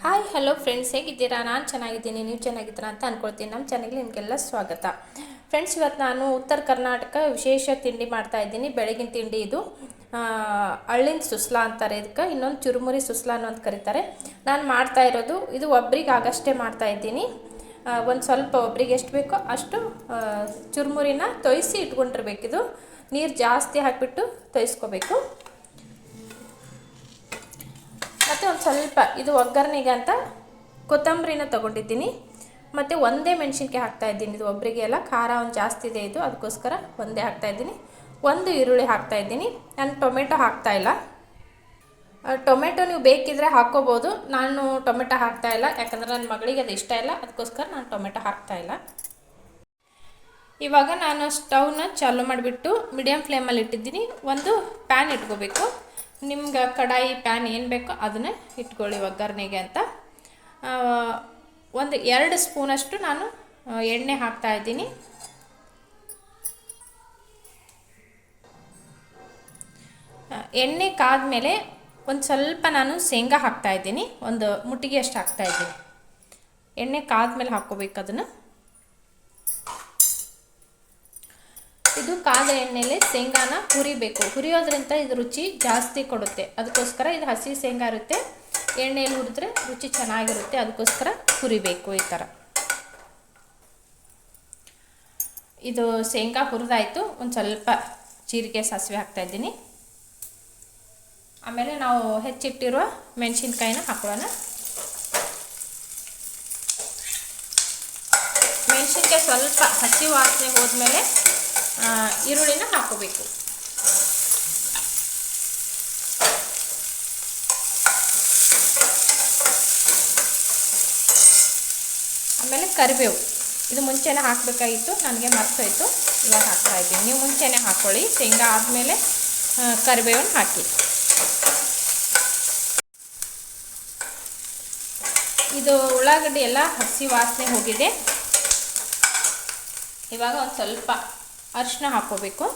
Hi hello friends ಹೇಗಿದ್ದೀರಾ? ನಾನು ಚೆನ್ನಾಗಿದ್ದೀನಿ. ನೀವು ಚೆನ್ನಾಗಿದ್ದೀರಾ ಅಂತ ಅನ್ಕೊಳ್ತೀನಿ. ನಮ್ಮ ಚಾನಲ್ಗೆ ನಿಮಗೆಲ್ಲ ಸ್ವಾಗತ. ಫ್ರೆಂಡ್ಸ್ ಇವತ್ತು ನಾನು ಉತ್ತರ ಕರ್ನಾಟಕ ವಿಶೇಷ ತಿಂಡಿ ಮಾಡ್ತಾ ಇದ್ದೀನಿ. ಬೆಳಗಿನ ತಿಂಡಿ ಇದು ಅಳ್ಳಿನ ಸುಸ್ಲಾ ಅಂತಾರೆ ಇದಕ್ಕೆ ಇನ್ನೊಂದು ಚುರುಮುರಿ ಸುಸ್ಲಾ ಅಂತ ಕರೀತಾರೆ. ನಾನು ಮಾಡ್ತಾ ಇರೋದು, ಇದು ಒಬ್ರಿಗೆ ಆಗಷ್ಟೇ ಮಾಡ್ತಾ ಇದ್ದೀನಿ. ಒಂದು ಸ್ವಲ್ಪ ಒಬ್ರಿಗೆ ಎಷ್ಟು ಬೇಕೋ ಅಷ್ಟು ಚುರುಮುರಿನ ತೊಯಿಸಿ ಇಟ್ಕೊಂಡಿರ್ಬೇಕಿದು. ನೀರು ಜಾಸ್ತಿ ಹಾಕಿಬಿಟ್ಟು ತೊಯ್ಸ್ಕೋಬೇಕು. ಮತ್ತು ಒಂದು ಸ್ವಲ್ಪ ಇದು ಒಗ್ಗರಣೆಗೆ ಅಂತ ಕೊತ್ತಂಬರಿನ ತೊಗೊಂಡಿದ್ದೀನಿ. ಮತ್ತು ಒಂದೇ ಮೆಣಸಿನ್ಕಾಯಿ ಹಾಕ್ತಾ ಇದ್ದೀನಿ. ಇದು ಒಬ್ಬರಿಗೆ ಎಲ್ಲ ಖಾರ ಒಂದು ಜಾಸ್ತಿ ಇದೆ ಇದು, ಅದಕ್ಕೋಸ್ಕರ ಒಂದೇ ಹಾಕ್ತಾ ಇದ್ದೀನಿ. ಒಂದು ಈರುಳ್ಳಿ ಹಾಕ್ತಾ ಇದ್ದೀನಿ. ನಾನು ಟೊಮೆಟೊ ಹಾಕ್ತಾ ಇಲ್ಲ. ಟೊಮೆಟೊ ನೀವು ಬೇಕಿದ್ರೆ ಹಾಕ್ಕೋಬೋದು. ನಾನು ಟೊಮೆಟೊ ಹಾಕ್ತಾ ಇಲ್ಲ. ಯಾಕಂದರೆ ನನ್ನ ಮಗಳಿಗೆ ಅದು ಇಷ್ಟ ಇಲ್ಲ. ಅದಕ್ಕೋಸ್ಕರ ನಾನು ಟೊಮೆಟೊ ಹಾಕ್ತಾ ಇಲ್ಲ. ಇವಾಗ ನಾನು ಸ್ಟವ್ನ ಚಾಲು ಮಾಡಿಬಿಟ್ಟು ಮೀಡಿಯಮ್ ಫ್ಲೇಮಲ್ಲಿ ಇಟ್ಟಿದ್ದೀನಿ. ಒಂದು ಪ್ಯಾನ್ ಇಟ್ಕೋಬೇಕು. ನಿಮ್ಗೆ ಕಡಾಯಿ ಪ್ಯಾನ್ ಏನು ಬೇಕೋ ಅದನ್ನೇ ಇಟ್ಕೊಳ್ಳಿ ಒಗ್ಗರಣೆಗೆ ಅಂತ. ಒಂದು ಎರಡು ಸ್ಪೂನಷ್ಟು ನಾನು ಎಣ್ಣೆ ಹಾಕ್ತಾ ಇದ್ದೀನಿ. ಎಣ್ಣೆ ಎಣ್ಣೆ ಕಾದ್ಮೇಲೆ ಒಂದು ಸ್ವಲ್ಪ ನಾನು ಶೇಂಗಾ ಹಾಕ್ತಾ ಇದ್ದೀನಿ. ಒಂದು ಮುಟ್ಟಿಗೆ ಅಷ್ಟು ಹಾಕ್ತಾ ಇದ್ದೀನಿ. ಎಣ್ಣೆ ಕಾದ್ಮೇಲೆ ಹಾಕ್ಕೋಬೇಕು ಅದನ್ನು. ಇದು ಕಾದ ಎಣ್ಣೆಲೆ ಶೇಂಗಾನ ಹುರಿಬೇಕು. ಹುರಿಯೋದ್ರಿಂದ ಇದು ರುಚಿ ಜಾಸ್ತಿ ಕೊಡುತ್ತೆ. ಅದಕ್ಕೋಸ್ಕರ ಇದು ಹಸಿ ಶೇಂಗಾ ಇರುತ್ತೆ. ಎಣ್ಣೆಯಲ್ಲಿ ಹುರಿದ್ರೆ ರುಚಿ ಚೆನ್ನಾಗಿರುತ್ತೆ. ಅದಕ್ಕೋಸ್ಕರ ಹುರಿಬೇಕು ಈ ಥರ. ಇದು ಶೇಂಗಾ ಹುರಿದಾಯಿತು. ಒಂದು ಸ್ವಲ್ಪ ಜೀರಿಗೆ ಸಾಸಿವೆ ಹಾಕ್ತಾ ಇದ್ದೀನಿ. ಆಮೇಲೆ ನಾವು ಹೆಚ್ಚಿಟ್ಟಿರುವ ಮೆಣಸಿನ್ಕಾಯಿನ ಹಾಕೊಳ್ಳೋಣ. ಮೆಣಸಿನ್ಕಾಯಿ ಸ್ವಲ್ಪ ಹಸಿ ವಾಸನೆ ಹೋದ್ಮೇಲೆ ಈರುಳ್ಳಿನ ಹಾಕೋಬೇಕು. ಆಮೇಲೆ ಕರಿಬೇವು. ಇದು ಮುಂಚೆನೇ ಹಾಕಬೇಕಾಗಿತ್ತು, ನನಗೆ ಮರ್ತೋಯ್ತು. ಇವಾಗ ಹಾಕ್ತಾ ಇದ್ದೀನಿ. ನೀವು ಮುಂಚೆನೇ ಹಾಕ್ಕೊಳ್ಳಿ ಶೇಂಗಾ ಆದಮೇಲೆ ಕರಿಬೇವನ್ನು ಹಾಕಿ. ಇದು ಉಳ್ಳಾಗಡ್ಡಿ ಎಲ್ಲ ಹಸಿ ವಾಸನೆ ಹೋಗಿದೆ. ಇವಾಗ ಒಂದು ಸ್ವಲ್ಪ ಅರಿಶಿನ ಹಾಕ್ಕೋಬೇಕು.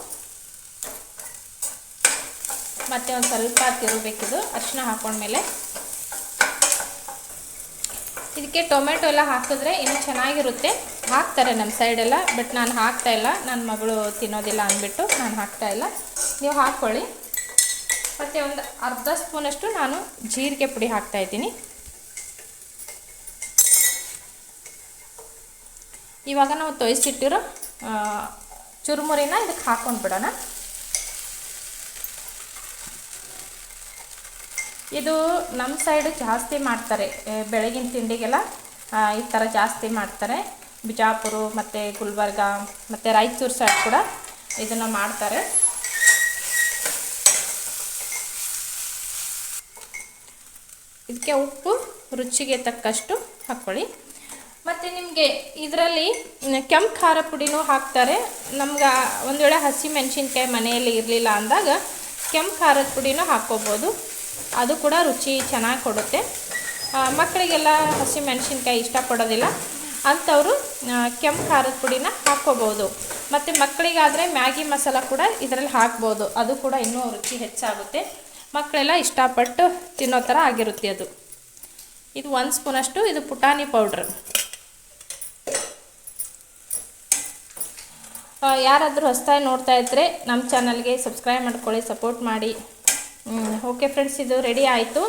ಮತ್ತು ಒಂದು ಸ್ವಲ್ಪ ತಿರುಗಬೇಕಿದು. ಅರಿಶಿನ ಹಾಕೊಂಡ್ಮೇಲೆ ಇದಕ್ಕೆ ಟೊಮೆಟೊ ಎಲ್ಲ ಹಾಕಿದ್ರೆ ಇನ್ನೂ ಚೆನ್ನಾಗಿರುತ್ತೆ. ಹಾಕ್ತಾರೆ ನಮ್ಮ ಸೈಡೆಲ್ಲ, ಬಟ್ ನಾನು ಹಾಕ್ತಾ ಇಲ್ಲ. ನನ್ನ ಮಗಳು ತಿನ್ನೋದಿಲ್ಲ ಅಂದ್ಬಿಟ್ಟು ನಾನು ಹಾಕ್ತಾ ಇಲ್ಲ. ನೀವು ಹಾಕ್ಕೊಳ್ಳಿ. ಮತ್ತು ಒಂದು ಅರ್ಧ ಸ್ಪೂನಷ್ಟು ನಾನು ಜೀರಿಗೆ ಪುಡಿ ಹಾಕ್ತಾ ಇದ್ದೀನಿ. ಇವಾಗ ನಾವು ತೊಯಿಸಿಟ್ಟಿರೋ ಚುರುಮುರಿನ ಇದಕ್ಕೆ ಹಾಕೊಂಡು ಬಿಡೋಣ. ಇದು ನಮ್ಮ ಸೈಡು ಜಾಸ್ತಿ ಮಾಡ್ತಾರೆ ಬೆಳಗಿನ ತಿಂಡಿಗೆಲ್ಲ ಈ ಥರ ಜಾಸ್ತಿ ಮಾಡ್ತಾರೆ. ಬಿಜಾಪುರ ಮತ್ತು ಗುಲ್ಬರ್ಗ ಮತ್ತು ರಾಯಚೂರು ಸೈಡ್ ಕೂಡ ಇದನ್ನು ಮಾಡ್ತಾರೆ. ಇದಕ್ಕೆ ಉಪ್ಪು ರುಚಿಗೆ ತಕ್ಕಷ್ಟು ಹಾಕ್ಕೊಳ್ಳಿ ಮತ್ತು ನಿಮಗೆ ಇದರಲ್ಲಿ ಕೆಂಪು ಖಾರ ಪುಡಿನೂ ಹಾಕ್ತಾರೆ. ನಮ್ಗೆ ಒಂದು ವೇಳೆ ಹಸಿ ಮೆಣಸಿನ್ಕಾಯಿ ಮನೆಯಲ್ಲಿ ಇರಲಿಲ್ಲ ಅಂದಾಗ ಕೆಂಪು ಖಾರದ ಪುಡಿನೂ ಹಾಕ್ಕೋಬೋದು. ಅದು ಕೂಡ ರುಚಿ ಚೆನ್ನಾಗಿ ಕೊಡುತ್ತೆ. ಮಕ್ಕಳಿಗೆಲ್ಲ ಹಸಿ ಮೆಣಸಿನ್ಕಾಯಿ ಇಷ್ಟಪಡೋದಿಲ್ಲ ಅಂಥವರು ಕೆಂಪು ಖಾರದ ಪುಡಿನ ಹಾಕ್ಕೋಬೋದು. ಮತ್ತು ಮಕ್ಕಳಿಗಾದರೆ ಮ್ಯಾಗಿ ಮಸಾಲ ಕೂಡ ಇದರಲ್ಲಿ ಹಾಕ್ಬೋದು. ಅದು ಕೂಡ ಇನ್ನೂ ರುಚಿ ಹೆಚ್ಚಾಗುತ್ತೆ. ಮಕ್ಕಳೆಲ್ಲ ಇಷ್ಟಪಟ್ಟು ತಿನ್ನೋ ಥರ ಆಗಿರುತ್ತೆ ಅದು. ಇದು ಒಂದು ಸ್ಪೂನಷ್ಟು ಇದು ಪುಟಾಣಿ ಪೌಡ್ರ್. ಯಾರಾದರೂ ಹೊಸ್ತಾಗಿ ನೋಡ್ತಾ ಇದ್ದರೆ ನಮ್ಮ ಚಾನಲ್ಗೆ ಸಬ್ಸ್ಕ್ರೈಬ್ ಮಾಡ್ಕೊಳ್ಳಿ, ಸಪೋರ್ಟ್ ಮಾಡಿ. ಓಕೆ ಫ್ರೆಂಡ್ಸ್, ಇದು ರೆಡಿ ಆಯಿತು.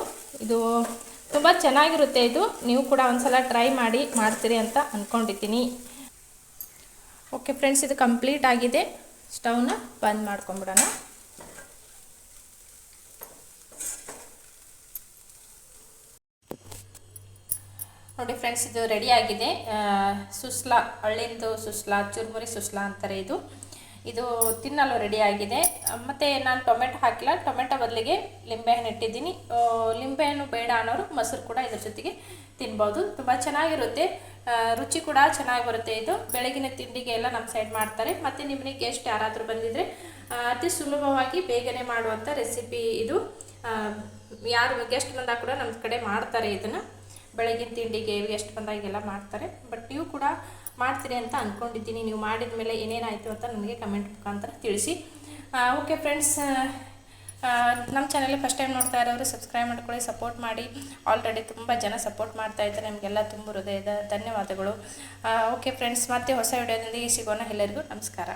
ಇದು ತುಂಬ ಚೆನ್ನಾಗಿರುತ್ತೆ ಇದು. ನೀವು ಕೂಡ ಒಂದ್ಸಲ ಟ್ರೈ ಮಾಡಿ ಮಾಡ್ತೀರಿ ಅಂತ ಅಂದ್ಕೊಂಡಿದ್ದೀನಿ ಓಕೆ ಫ್ರೆಂಡ್ಸ್, ಇದು ಕಂಪ್ಲೀಟ್ ಆಗಿದೆ. ಸ್ಟವ್ನ ಬಂದ್ ಮಾಡ್ಕೊಂಬಿಡೋಣ. ನೋಡಿ ಫ್ರೆಂಡ್ಸ್ ಇದು ರೆಡಿ ಆಗಿದೆ. ಸುಸ್ಲಾ, ಹಳ್ಳಿಂದು ಸುಸ್ಲಾ, ಚುರುಮುರಿ ಸುಸ್ಲಾ ಅಂತಾರೆ ಇದು. ಇದು ತಿನ್ನಲು ರೆಡಿ ಆಗಿದೆ. ಮತ್ತೆ ನಾನು ಟೊಮೆಟೊ ಹಾಕಿಲ್ಲ. ಟೊಮೆಟೊ ಬದಲಿಗೆ ಲಿಂಬೆಹಣ್ಣು ಇಟ್ಟಿದ್ದೀನಿ. ಲಿಂಬೆಹಣ್ಣು ಬೇಡ ಅನ್ನೋರು ಮೊಸರು ಕೂಡ ಇದ್ರ ಜೊತೆಗೆ ತಿನ್ಬೋದು. ತುಂಬ ಚೆನ್ನಾಗಿರುತ್ತೆ. ರುಚಿ ಕೂಡ ಚೆನ್ನಾಗಿ ಬರುತ್ತೆ ಇದು. ಬೆಳಗಿನ ತಿಂಡಿಗೆ ಎಲ್ಲ ನಮ್ಮ ಸೈಡ್ ಮಾಡ್ತಾರೆ. ಮತ್ತು ನಿಮಗೆ ಗೆಸ್ಟ್ ಯಾರಾದರೂ ಬಂದಿದ್ರೆ ಅತಿ ಸುಲಭವಾಗಿ ಬೇಗನೆ ಮಾಡುವಂಥ ರೆಸಿಪಿ ಇದು. ಯಾರು ಗೆಸ್ಟ್ ಬಂದಾಗ ಕೂಡ ನಮ್ಮ ಕಡೆ ಮಾಡ್ತಾರೆ ಇದನ್ನು. ಬೆಳಗಿನ ತಿಂಡಿಗೆ ಎಷ್ಟು ಬಂದಾಗೆಲ್ಲ ಮಾಡ್ತಾರೆ. ಬಟ್ ನೀವು ಕೂಡ ಮಾಡ್ತೀರಿ ಅಂತ ಅಂದ್ಕೊಂಡಿದ್ದೀನಿ ನೀವು ಮಾಡಿದ ಮೇಲೆ ಏನೇನಾಯಿತು ಅಂತ ನನಗೆ ಕಮೆಂಟ್ ಮುಖಾಂತರ ತಿಳಿಸಿ. ಓಕೆ ಫ್ರೆಂಡ್ಸ್ ನಮ್ಮ ಚಾನಲ್ ಫಸ್ಟ್ ಟೈಮ್ ನೋಡ್ತಾ ಇರೋರು ಸಬ್ಸ್ಕ್ರೈಬ್ ಮಾಡ್ಕೊಳ್ಳಿ ಸಪೋರ್ಟ್ ಮಾಡಿ. ಆಲ್ರೆಡಿ ತುಂಬ ಜನ ಸಪೋರ್ಟ್ ಮಾಡ್ತಾ ಇದ್ದಾರೆ. ನಿಮಗೆಲ್ಲ ತುಂಬ ಹೃದಯದ ಧನ್ಯವಾದಗಳು. ಓಕೆ ಫ್ರೆಂಡ್ಸ್ ಮತ್ತೆ ಹೊಸ ವಿಡಿಯೋದೊಂದಿಗೆ ಸಿಗೋಣ ಎಲ್ಲರಿಗೂ. ನಮಸ್ಕಾರ.